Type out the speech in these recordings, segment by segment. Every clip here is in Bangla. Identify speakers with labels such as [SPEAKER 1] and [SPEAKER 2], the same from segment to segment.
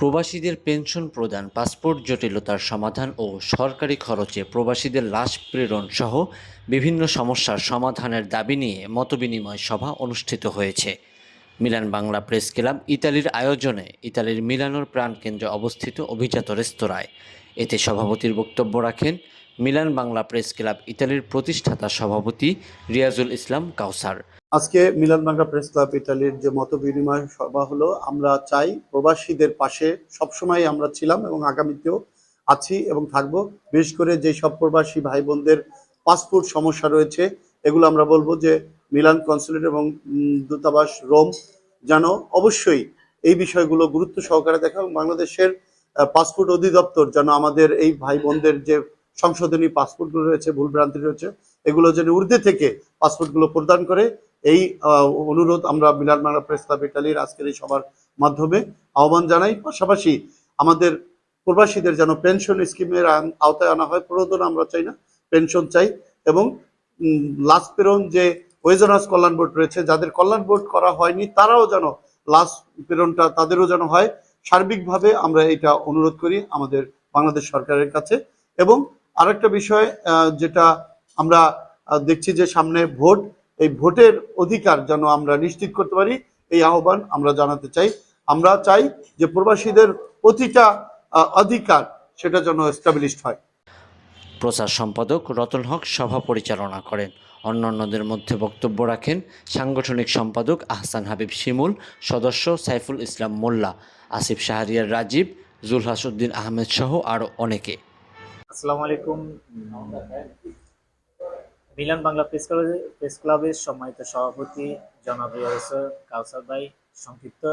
[SPEAKER 1] প্রবাসীদের পেনশন প্রদান, পাসপোর্ট জটিলতার সমাধান ও সরকারি খরচে প্রবাসীদের লাশ প্রেরণ সহ বিভিন্ন সমস্যার সমাধানের দাবি নিয়ে মতবিনিময় সভা অনুষ্ঠিত হয়েছে। মিলান বাংলা প্রেস ক্লাব ইতালির আয়োজনে ইতালির মিলানোর প্রাণকেন্দ্রে অবস্থিত অভিজাত রেস্তোরাঁয়। এতে সভাপতির বক্তব্য রাখেন মিলান বাংলা প্রেস ক্লাব ইতালির প্রতিষ্ঠাতা সভাপতি রিয়াজুল ইসলাম কাউসার।
[SPEAKER 2] আজকে মিলান বাংলা প্রেস ক্লাব ইটালির যে মত বিনিময় সভা হলো, আমরা চাই প্রবাসীদের পাশে সবসময় আমরা ছিলাম এবং আগামীতেও আছি এবং থাকব। বিশেষ করে যে সব প্রবাসী ভাই বোনদের পাসপোর্ট সমস্যা রয়েছে, এগুলো আমরা বলব যে মিলান কনসুলেট এবং দূতাবাস রোম যেন অবশ্যই এই বিষয়গুলো গুরুত্ব সহকারে দেখা এবং বাংলাদেশের পাসপোর্ট অধিদপ্তর যেন আমাদের এই ভাই বোনদের যে সংশোধনী পাসপোর্টগুলো রয়েছে ভুলভ্রান্তি রয়েছে, এগুলো যেন ঊর্ধ্বে থেকে পাসপোর্টগুলো প্রদান করে, এই অনুরোধ আমরা মিলান বাংলা প্রেস ইটালির আজকের এই সবার মাধ্যমে আহ্বান জানাই। পাশাপাশি আমাদের প্রবাসীদের যেন পেনশন স্কিমের আওতায় আনা হয়, প্রণোদনা আমরা চাই না, পেনশন চাই এবং লাস্ট প্রেরণ যে ওয়েজনাস কল্যাণ বোর্ড রয়েছে, যাদের কল্যাণ বোর্ড করা হয়নি, তারাও যেন লাস্ট প্রেরণটা তাদেরও যেন হয়। সার্বিকভাবে আমরা এটা অনুরোধ করি আমাদের বাংলাদেশ সরকারের কাছে এবং আরেকটা বিষয় যেটা আমরা দেখছি যে সামনে ভোট, এই ভোটের অধিকার যেন আমরা নিশ্চিত করতে পারি, এই আহ্বান আমরা জানাতে চাই। আমরা চাই যে প্রবাসীদের প্রতিটা অধিকার সেটা যেন এস্টাবলিশড হয়।
[SPEAKER 1] প্রচার সম্পাদক রতন হক সভা পরিচালনা করেন। অন্যান্যদের মধ্যে বক্তব্য রাখেন সাংগঠনিক সম্পাদক আহসান হাবিব শিমুল, সদস্য সাইফুল ইসলাম মোল্লা, আসিফ শাহরিয়ার রাজীব জুলহাসুদ্দিন আহমেদ সহ আরও অনেকে।
[SPEAKER 3] আসসালামু আলাইকুম। মিলান বাংলা প্রেস ক্লাবের প্রেস ক্লাবের সম্মানিত সভাপতি জনাব কাউসার ভাই, সংক্ষিপ্ত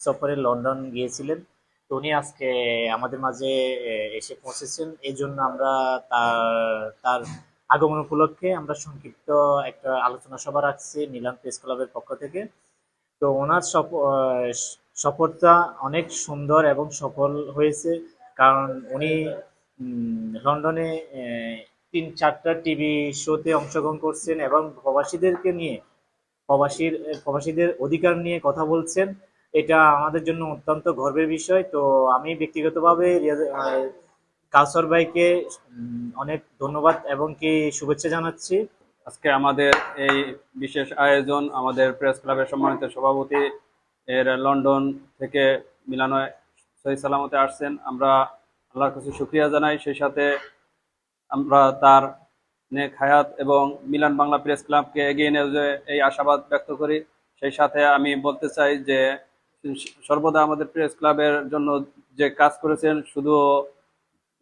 [SPEAKER 3] সফরে লন্ডন গিয়েছিলেন। তো উনি আজকে আমাদের মাঝে এসে পৌঁছেছেন। এই জন্য আমরা তার তার আগমন উপলক্ষে আমরা সংক্ষিপ্ত একটা আলোচনা সভা রাখছি মিলান প্রেস ক্লাবের পক্ষ থেকে। তো ওনার সফরটা অনেক সুন্দর এবং সফল হয়েছে। কারণ উনি লন্ডনে তিন চারটা টিভি শোতে অংশগ্রহণ করছেন এবং প্রবাসীদেরকে নিয়ে, প্রবাসীর প্রবাসীদের অধিকার নিয়ে কথা বলছেন। এটা আমাদের জন্য অত্যন্ত গর্বের বিষয়। তো আমি ব্যক্তিগতভাবে কাউসার ভাইকে অনেক ধন্যবাদ এবং কি শুভেচ্ছা জানাচ্ছি।
[SPEAKER 4] আজকে আমাদের এই বিশেষ আয়োজন আমাদের প্রেস ক্লাবের সম্মানিত সভাপতি এর লন্ডন থেকে মিলানো সহি সালামতে আসছেন। আমরা আল্লাহর কাছে শুক্রিয়া জানাই। সেই সাথে আমরা তার নেক হায়াত এবং মিলান বাংলা প্রেস ক্লাবকে এগিয়ে নিয়ে যে এই আশাবাদ ব্যক্ত করি। সেই সাথে আমি বলতে চাই যে, সর্বদা আমাদের প্রেস ক্লাবের জন্য যে কাজ করেছেন শুধু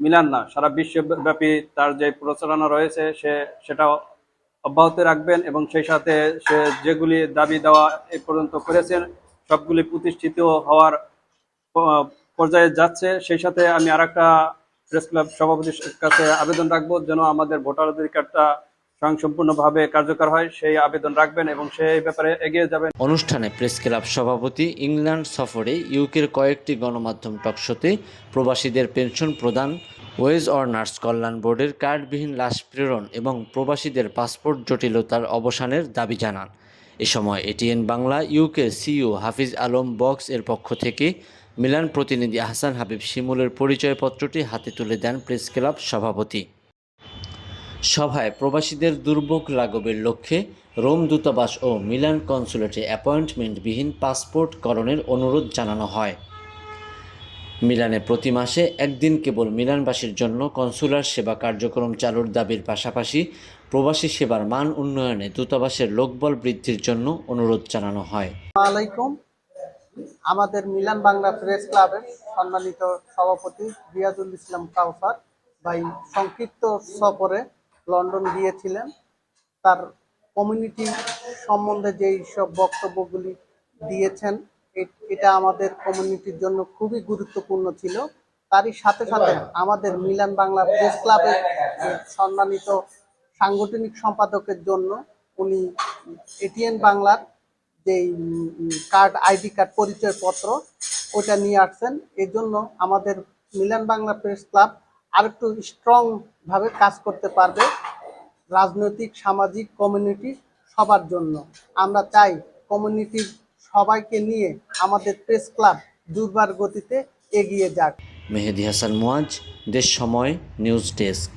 [SPEAKER 4] মিলান না, সারা বিশ্বব্যাপী তার যে প্রচারণা রয়েছে, সে সেটাও অব্যাহত রাখবেন এবং সেই সাথে সে যেগুলি দাবি দেওয়া এ পর্যন্ত করেছেন, সবগুলি প্রতিষ্ঠিত হওয়ার পর্যায়ে যাচ্ছে। সেই সাথে আমি আর একটা প্রেস ক্লাব সভাপতির কাছে আবেদন রাখব যেন আমাদের ভোটার অধিকারটা স্বয়ংসম্পূর্ণভাবে কার্যকর হয়। সেই আবেদন রাখবেন এবং সেই ব্যাপারে এগিয়ে যাবেন।
[SPEAKER 1] অনুষ্ঠানে প্রেস ক্লাব সভাপতি ইংল্যান্ড সফরে ইউকের কয়েকটি গণমাধ্যম টকশোতে প্রবাসীদের পেনশন প্রদান, ওয়েজ অর্নার্স কল্যাণ বোর্ডের কার্ডবিহীন লাশ প্রেরণ এবং প্রবাসীদের পাসপোর্ট জটিলতার অবসানের দাবি জানান। এ সময় ATN Bangla UK CEO Hafiz Alam Bux এর পক্ষ থেকে মিলান প্রতিনিধি আহসান হাবিব শিমুলের পরিচয়পত্রটি হাতে তুলে দেন প্রেস ক্লাব সভাপতি। সভায় প্রবাসীদের দুর্ভোগ লাঘবের লক্ষ্যে রোম দূতাবাস ও মিলান কনসুলেটে অ্যাপয়েন্টমেন্টবিহীন পাসপোর্ট করণের অনুরোধ জানানো হয়। মিলানে প্রতি মাসে একদিন কেবল মিলানবাসীর জন্য কনসুলার সেবা কার্যক্রম চালুর দাবির পাশাপাশি প্রবাসী সেবার মান উন্নয়নে দূতাবাসের লোকবল বৃদ্ধির জন্য অনুরোধ জানানো হয়।
[SPEAKER 5] আমাদের মিলান বাংলা প্রেস ক্লাবের সম্মানিত সভাপতি রিয়াজুল ইসলাম কাউসার ভাই সংক্ষিপ্ত সফরে লন্ডন গিয়েছিলেন। তার কমিউনিটি সম্বন্ধে যেই সব বক্তব্যগুলি দিয়েছেন এটা আমাদের কমিউনিটির জন্য খুবই গুরুত্বপূর্ণ ছিল। তারই সাথে সাথে আমাদের মিলান বাংলা প্রেস ক্লাবের সম্মানিত সাংগঠনিক সম্পাদকের জন্য উনি এটিএন বাংলার যেই কার্ড আইডি কার্ড পরিচয়পত্র ওটা নিয়ে আসছেন। এই জন্য আমাদের মিলান বাংলা প্রেস ক্লাব আরেকটু স্ট্রং ভাবে কাজ করতে পারবে রাজনৈতিক, সামাজিক কমিউনিটি সবার জন্য। আমরা চাই কমিউনিটির সবাইকে নিয়ে আমাদের প্রেস ক্লাব দুর্বার গতিতে এগিয়ে যাক।
[SPEAKER 1] মেহেদি হাসান মুয়াজ, দেশ সময় নিউজ ডেস্ক